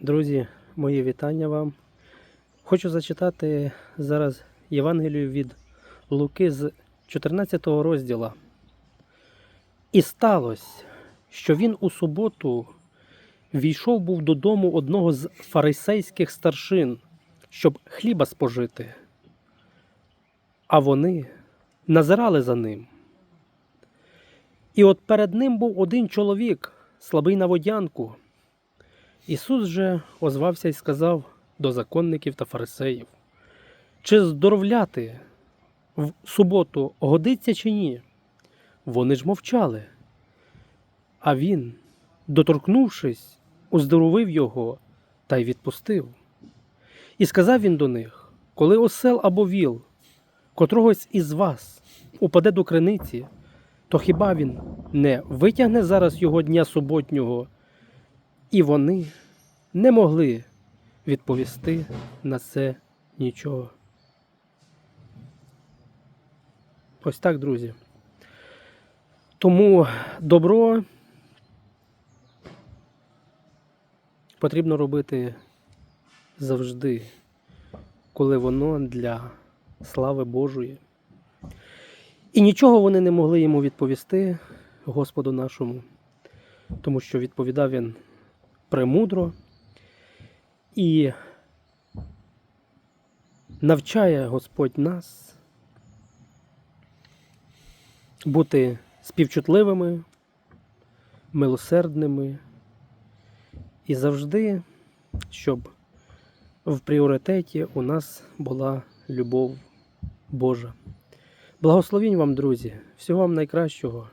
Друзі, мої вітання вам. Хочу зачитати зараз Євангелію від Луки з 14 розділа. І сталося, що він у суботу війшов був додому одного з фарисейських старшин, щоб хліба спожити. А вони назирали за ним. І от перед ним був один чоловік, слабий на водянку. Ісус же озвався і сказав до законників та фарисеїв, чи здоровляти в суботу годиться чи ні? Вони ж мовчали. А він, доторкнувшись, оздоровив його та й відпустив. І сказав він до них: коли осел або віл, котрогось із вас упаде до криниці, то хіба він не витягне зараз його дня суботнього? І вони не могли відповісти на це нічого. Ось так, друзі. Тому добро потрібно робити завжди, коли воно для слави Божої. І нічого вони не могли йому відповісти, Господу нашому, тому що відповідав він премудро і навчає Господь нас бути співчутливими, милосердними і завжди, щоб в пріоритеті у нас була любов Божа. Благословінь вам, друзі, всього вам найкращого.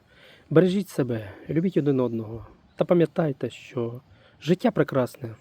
Бережіть себе, любіть один одного та пам'ятайте, що життя прекрасне.